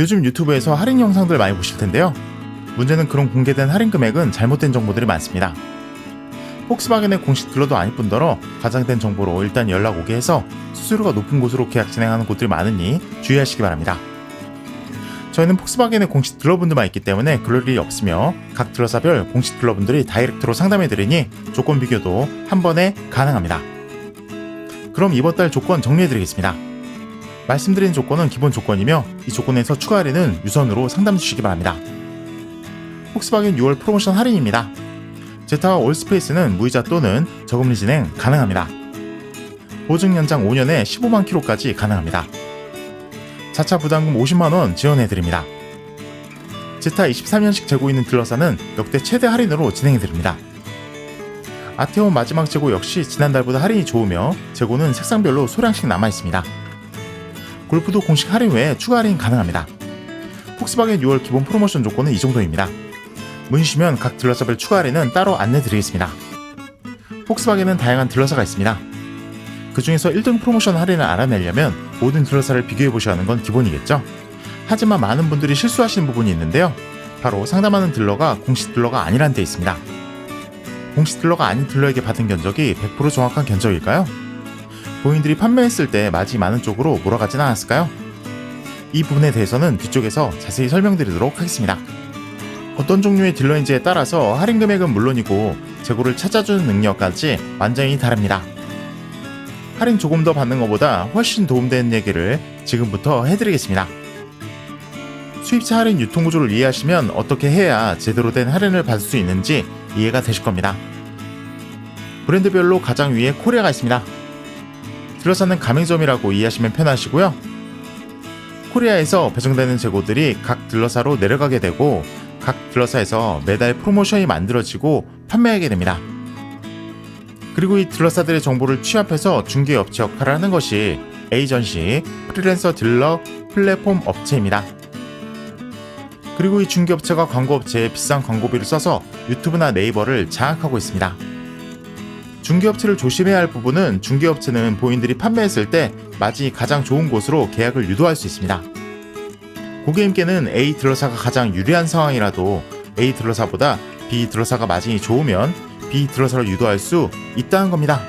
요즘 유튜브에서 할인 영상들 많이 보실 텐데요. 문제는 그런 공개된 할인 금액은 잘못된 정보들이 많습니다. 폭스바겐의 공식 딜러도 아닐 뿐더러 과장된 정보로 일단 연락 오게 해서 수수료가 높은 곳으로 계약 진행하는 곳들이 많으니 주의하시기 바랍니다. 저희는 폭스바겐의 공식 딜러분들만 있기 때문에 그럴 일이 없으며 각 딜러사별 공식 딜러분들이 다이렉트로 상담해드리니 조건 비교도 한 번에 가능합니다. 그럼 이번 달 조건 정리해드리겠습니다. 말씀드린 조건은 기본 조건이며 이 조건에서 추가 할인은 유선으로 상담 주시기 바랍니다. 폭스바겐 6월 프로모션 할인입니다. 제타와 올스페이스는 무이자 또는 저금리 진행 가능합니다. 보증 연장 5년에 15만 킬로까지 가능합니다. 자차 부담금 50만원 지원해드립니다. 제타 23년식 재고 있는 딜러사는 역대 최대 할인으로 진행해드립니다. 아테온 마지막 재고 역시 지난달보다 할인이 좋으며 재고는 색상별로 소량씩 남아있습니다. 골프도 공식 할인 외에 추가 할인 가능합니다. 폭스바겐 6월 기본 프로모션 조건은 이 정도입니다. 문의시면 각 딜러사별 추가 할인은 따로 안내드리겠습니다. 폭스바겐은 다양한 딜러사가 있습니다. 그 중에서 1등 프로모션 할인을 알아내려면 모든 딜러사를 비교해 보셔야 하는 건 기본이겠죠. 하지만 많은 분들이 실수하시는 부분이 있는데요. 바로 상담하는 딜러가 공식 딜러가 아니란 데 있습니다. 공식 딜러가 아닌 딜러에게 받은 견적이 100% 정확한 견적일까요? 본인들이 판매했을 때 마진이 많은 쪽으로 몰아가진 않았을까요? 이 부분에 대해서는 뒤쪽에서 자세히 설명드리도록 하겠습니다. 어떤 종류의 딜러인지에 따라서 할인 금액은 물론이고 재고를 찾아주는 능력까지 완전히 다릅니다. 할인 조금 더 받는 것보다 훨씬 도움되는 얘기를 지금부터 해드리겠습니다. 수입차 할인 유통 구조를 이해하시면 어떻게 해야 제대로 된 할인을 받을 수 있는지 이해가 되실 겁니다. 브랜드별로 가장 위에 코리아가 있습니다. 딜러사는 가맹점이라고 이해하시면 편하시고요. 코리아에서 배정되는 재고들이 각 딜러사로 내려가게 되고 각 딜러사에서 매달 프로모션이 만들어지고 판매하게 됩니다. 그리고 이 딜러사들의 정보를 취합해서 중개업체 역할을 하는 것이 에이전시, 프리랜서 딜러, 플랫폼 업체입니다. 그리고 이 중개업체가 광고업체에 비싼 광고비를 써서 유튜브나 네이버를 장악하고 있습니다. 중개업체를 조심해야 할 부분은 중개업체는 본인들이 판매했을 때 마진이 가장 좋은 곳으로 계약을 유도할 수 있습니다. 고객님께는 A 딜러사가 가장 유리한 상황이라도 A 딜러사보다 B 딜러사가 마진이 좋으면 B 딜러사로 유도할 수 있다는 겁니다.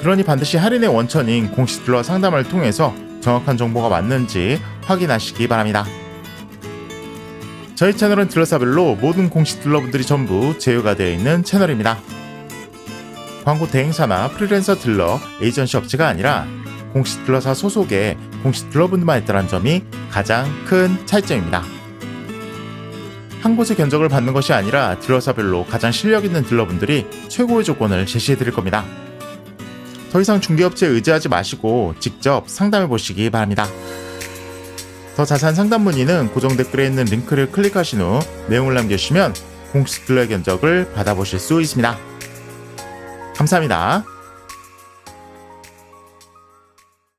그러니 반드시 할인의 원천인 공식 딜러 상담을 통해서 정확한 정보가 맞는지 확인하시기 바랍니다. 저희 채널은 딜러사별로 모든 공식 딜러분들이 전부 제휴가 되어 있는 채널입니다. 광고 대행사나 프리랜서 딜러, 에이전시 업체가 아니라 공식 딜러사 소속의 공식 딜러분들만 있다는 점이 가장 큰 차이점입니다. 한 곳의 견적을 받는 것이 아니라 딜러사별로 가장 실력 있는 딜러분들이 최고의 조건을 제시해 드릴 겁니다. 더 이상 중개업체에 의지하지 마시고 직접 상담해 보시기 바랍니다. 더 자세한 상담 문의는 고정 댓글에 있는 링크를 클릭하신 후 내용을 남겨주시면 공식 딜러 견적을 받아보실 수 있습니다. 감사합니다.